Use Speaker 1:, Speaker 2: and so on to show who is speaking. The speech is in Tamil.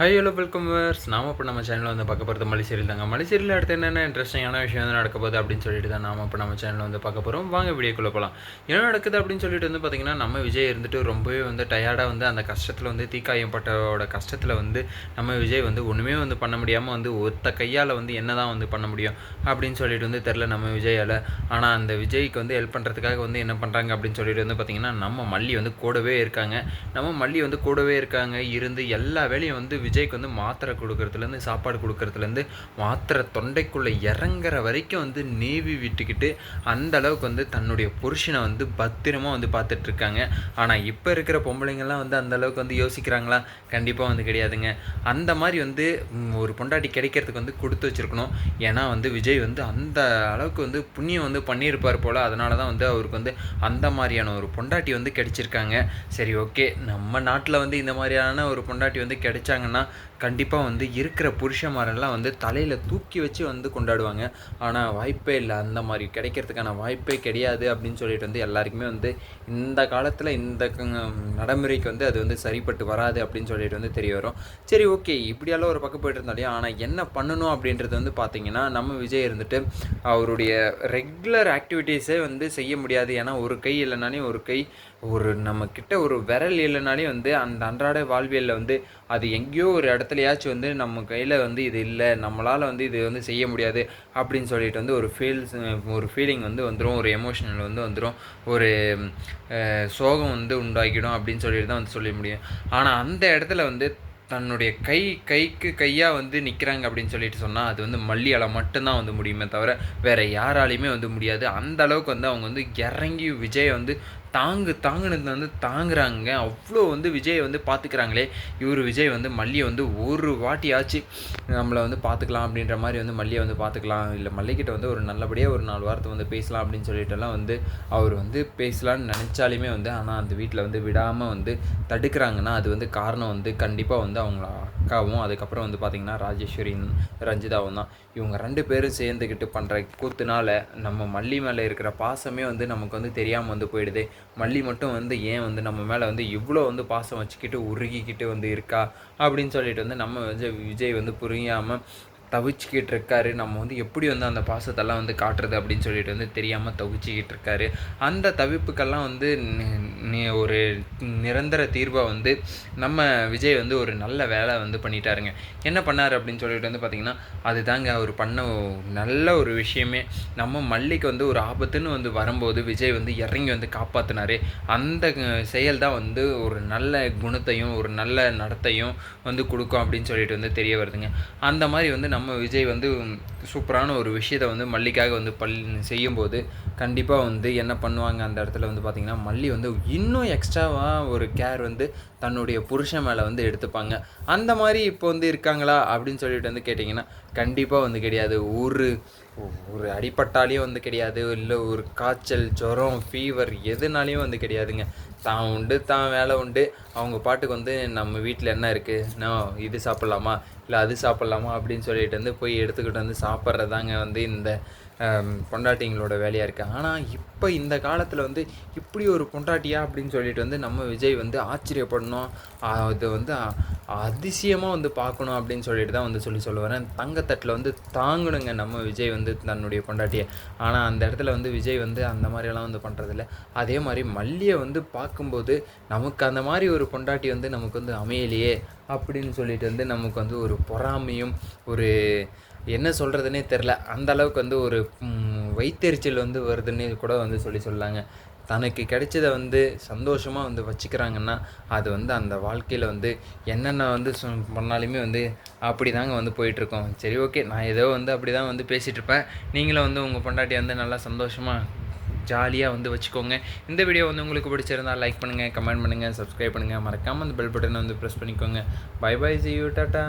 Speaker 1: ஹை ஹலோ வெல்கம் வர்ஸ் நாம இப்போ நம்ம சேனலில் வந்து பார்க்க போகிறது மலைசேரியில் தாங்க மலைசேரியில் அடுத்து என்னென்ன இன்ட்ரெஸ்டிங்கான விஷயம் வந்து நடக்க போகுது அப்படின்னு சொல்லிட்டு தான் நாம இப்போ நம்ம சேனலில் வந்து பார்க்க போகிறோம் வாங்க வீடியோக்குள்ளே போகலாம் என்ன நடக்குது அப்படின்னு சொல்லிட்டு வந்து பார்த்திங்கன்னா நம்ம விஜய் இருந்துட்டு ரொம்பவே வந்து டயர்டாக வந்து அந்த கஷ்டத்தில் வந்து தீக்காயம் பட்டோட கஷ்டத்தில் வந்து நம்ம விஜய் வந்து ஒன்றுமே வந்து பண்ண முடியாமல் வந்து ஒத்த கையால் வந்து என்ன தான் வந்து பண்ண முடியும் அப்படின்னு சொல்லிட்டு வந்து தெரில நம்ம விஜயால். ஆனால் அந்த விஜய்க்கு வந்து ஹெல்ப் பண்ணுறதுக்காக வந்து என்ன பண்ணுறாங்க அப்படின்னு சொல்லிட்டு வந்து பார்த்திங்கன்னா நம்ம மல்லி வந்து கூடவே இருக்காங்க. நம்ம மல்லி வந்து கூடவே இருக்காங்க. இருந்து எல்லா வேலையும் வந்து விஜய்க்கு வந்து மாத்திரை கொடுக்கறதுலேருந்து சாப்பாடு கொடுக்கறதுலேருந்து மாத்திரை தொண்டைக்குள்ளே இறங்குற வரைக்கும் வந்து நேவி விட்டுக்கிட்டு அந்த அளவுக்கு வந்து தன்னுடைய புருஷனை வந்து பத்திரமாக வந்து பார்த்துட்ருக்காங்க. ஆனால் இப்போ இருக்கிற பொம்பளைங்கள்லாம் வந்து அந்த அளவுக்கு வந்து யோசிக்கிறாங்களா? கண்டிப்பாக வந்து கிடையாதுங்க. அந்த மாதிரி வந்து ஒரு பொண்டாட்டி கிடைக்கிறதுக்கு வந்து கொடுத்து வச்சிருக்கணும். ஏன்னா வந்து விஜய் வந்து அந்த அளவுக்கு வந்து புண்ணியம் வந்து பண்ணியிருப்பார் போல். அதனால தான் வந்து அவருக்கு வந்து அந்த மாதிரியான ஒரு பொண்டாட்டி வந்து கிடைச்சிருக்காங்க. சரி ஓகே. நம்ம நாட்டில் வந்து இந்த மாதிரியான ஒரு பொண்டாட்டி வந்து கிடைச்சாங்கன்னா கண்டிப்பாக வந்து இருக்கிற புருஷமாரெல்லாம் வந்து தலையில் தூக்கி வச்சு வந்து கொண்டாடுவாங்க. ஆனால் வாய்ப்பே இல்லை. அந்த மாதிரி கிடைக்கிறதுக்கான வாய்ப்பே கிடையாது அப்படின்னு சொல்லிட்டு வந்து எல்லாருக்குமே வந்து இந்த காலத்தில் இந்த நடைமுறைக்கு வந்து அது வந்து சரிப்பட்டு வராது அப்படின்னு சொல்லிட்டு வந்து தெரிய வரும். சரி ஓகே. இப்படியெல்லாம் ஒரு பக்கம் போயிட்டு இருந்தாலே ஆனால் என்ன பண்ணணும் அப்படின்றது வந்து பார்த்தீங்கன்னா நம்ம விஜய் இருந்துட்டு அவருடைய ரெகுலர் ஆக்டிவிட்டீஸே வந்து செய்ய முடியாது. ஏன்னா ஒரு கை இல்லைனாலே ஒரு கை ஒரு நம்ம கிட்ட ஒரு விரல் இல்லைனாலே வந்து அந்த அன்றாட வாழ்வியலில் வந்து அது எங்கேயோ ஒரு இடத்துலயாச்சும் வந்து நம்ம கையில் வந்து இது இல்லை நம்மளால் வந்து இது வந்து செய்ய முடியாது அப்படின்னு சொல்லிட்டு வந்து ஒரு ஃபீல்ஸ் ஒரு ஃபீலிங் வந்து வந்துடும் ஒரு எமோஷனல் வந்து வந்துடும் ஒரு சோகம் வந்து உண்டாக்கிடும் அப்படின்னு சொல்லிட்டு தான் வந்து சொல்ல முடியும். ஆனால் அந்த இடத்துல வந்து தன்னுடைய கை கைக்கு கையாக வந்து நிற்கிறாங்க அப்படின்னு சொல்லிட்டு சொன்னால் அது வந்து மல்லியால் மட்டும்தான் வந்து முடியுமே தவிர வேறு யாராலையுமே வந்து முடியாது. அந்த அளவுக்கு வந்து அவங்க வந்து இறங்கி விஜயை வந்து தாங்கு தாங்குனது வந்து தாங்குறாங்க. அவ்வளோ வந்து விஜயை வந்து பார்த்துக்கிறாங்களே இவர் விஜய் வந்து மல்லியை வந்து ஒரு வாட்டியாச்சு நம்மளை வந்து பார்த்துக்கலாம் அப்படின்ற மாதிரி வந்து மல்லியை வந்து பார்த்துக்கலாம் இல்லை மல்லிக்கிட்ட வந்து ஒரு நல்லபடியாக ஒரு நாலு வாரத்தை வந்து பேசலாம் அப்படின்னு சொல்லிட்டுலாம் வந்து அவர் வந்து பேசலான்னு நினச்சாலுமே வந்து ஆனால் அந்த வீட்டில் வந்து விடாமல் வந்து தடுக்கிறாங்கன்னா அது வந்து காரணம் வந்து கண்டிப்பாக வந்து அவங்கள அக்காவும் அதுக்கப்புறம் வந்து பார்த்திங்கன்னா ராஜேஸ்வரி ரஞ்சிதாவும் தான். இவங்க ரெண்டு பேரும் சேர்ந்துக்கிட்டு பண்ணுற கூத்துனால நம்ம மல்லி மேலே இருக்கிற பாசமே வந்து நமக்கு வந்து தெரியாமல் வந்து போயிடுது. மல்லி மட்டும் வந்து ஏன் வந்து நம்ம மேலே வந்து இவ்வளோ வந்து பாசம் வச்சுக்கிட்டு உருகிக்கிட்டு வந்து இருக்கா? அப்படின்னு சொல்லிட்டு வந்து நம்ம வந்து விஜய் வந்து புரியாமல் தவிச்சுக்கிட்டு இருக்காரு நம்ம வந்து எப்படி வந்து அந்த பாசத்தெல்லாம் வந்து காட்டுறது அப்படின்னு சொல்லிட்டு வந்து தெரியாமல் தவிச்சுக்கிட்டு இருக்காரு அந்த தவிப்புக்கெல்லாம் வந்து ஒரு நிரந்தர தீர்வை வந்து நம்ம விஜய் வந்து ஒரு நல்ல வேலை வந்து பண்ணிட்டாருங்க. என்ன பண்ணார் அப்படின்னு சொல்லிட்டு வந்து பார்த்திங்கன்னா அதுதாங்க அவர் பண்ண நல்ல ஒரு விஷயமே. நம்ம மல்லிக்கு வந்து ஒரு ஆபத்துன்னு வந்து வரும்போது விஜய் வந்து இறங்கி வந்து காப்பாற்றினாரு அந்த செயல் தான் வந்து ஒரு நல்ல குணத்தையும் ஒரு நல்ல நடத்தையும் வந்து கொடுக்கும் அப்படின்னு சொல்லிட்டு வந்து தெரிய வருதுங்க. அந்த மாதிரி வந்து நம்ம நம்ம விஜய் வந்து சூப்பரான ஒரு விஷயத்தை வந்து மல்லிக்காக வந்து பல் செய்யும்போது கண்டிப்பாக வந்து என்ன பண்ணுவாங்க அந்த இடத்துல வந்து பார்த்திங்கன்னா மல்லி வந்து இன்னும் எக்ஸ்ட்ராவாக ஒரு கேர் வந்து தன்னுடைய புருஷன் மேலே வந்து எடுத்துப்பாங்க. அந்த மாதிரி இப்போ வந்து இருக்காங்களா அப்படின்னு சொல்லிட்டு வந்து கேட்டிங்கன்னா கண்டிப்பாக வந்து கிடையாது. ஒரு ஒரு அடிப்பட்டாலையும் வந்து கிடையாது. இல்லை ஒரு காய்ச்சல் ஜுரம் ஃபீவர் எதுனாலையும் வந்து கிடையாதுங்க. தான் உண்டு தான் வேலை உண்டு. அவங்க பாட்டுக்கு வந்து நம்ம வீட்டில் என்ன இருக்குது நான் இது சாப்பிட்லாமா? இல்லை அது சாப்பிட்லாமா? அப்படின்னு சொல்லிட்டு வந்து போய் எடுத்துக்கிட்டு வந்து சாப்பிட்றதாங்க வந்து இந்த பொண்டாட்டிங்களோட வேலையாக இருக்குது ஆனால் இப்போ இந்த காலத்தில் வந்து இப்படி ஒரு பொண்டாட்டியா அப்படின்னு சொல்லிட்டு வந்து நம்ம விஜய் வந்து ஆச்சரியப்படணும். அது வந்து அதிசயமாக வந்து பார்க்கணும் அப்படின்னு சொல்லிட்டு தான் வந்து சொல்லி சொல்ல வரேன் தங்கத்தட்டில் வந்து தாங்கணுங்க நம்ம விஜய் வந்து தன்னுடைய பொண்டாட்டியை. ஆனால் அந்த இடத்துல வந்து விஜய் வந்து அந்த மாதிரியெல்லாம் வந்து பண்ணுறதில்ல அதே மாதிரி மல்லியை வந்து பார்க்கும்போது நமக்கு அந்த மாதிரி ஒரு பொண்டாட்டி வந்து நமக்கு வந்து அமையலையே அப்படின்னு சொல்லிட்டு வந்து நமக்கு வந்து ஒரு பொறாமையும் ஒரு என்ன சொல்கிறதுனே தெரில அந்த அளவுக்கு வந்து ஒரு வைத்தெரிச்சல் வந்து வருதுன்னு கூட வந்து சொல்லி சொல்லாங்க. தனக்கு கிடைச்சதை வந்து சந்தோஷமாக வந்து வச்சுக்கிறாங்கன்னா அது வந்து அந்த வாழ்க்கையில் வந்து என்னென்ன வந்து பண்ணாலுமே வந்து அப்படி தாங்க வந்து போயிட்டுருக்கோம். சரி ஓகே. நான் ஏதோ வந்து அப்படி தான் வந்து பேசிகிட்ருப்பேன் நீங்களும் வந்து உங்கள் பொண்டாட்டி வந்து நல்லா சந்தோஷமாக ஜாலியாக வந்து வச்சுக்கோங்க. இந்த வீடியோ வந்து உங்களுக்கு பிடிச்சிருந்தா லைக் பண்ணுங்கள் கமெண்ட் பண்ணுங்கள் சப்ஸ்கிரைப் பண்ணுங்கள் மறக்காமல் அந்த பெல் பட்டனை வந்து ப்ரெஸ் பண்ணிக்கோங்க. Bye bye see you tata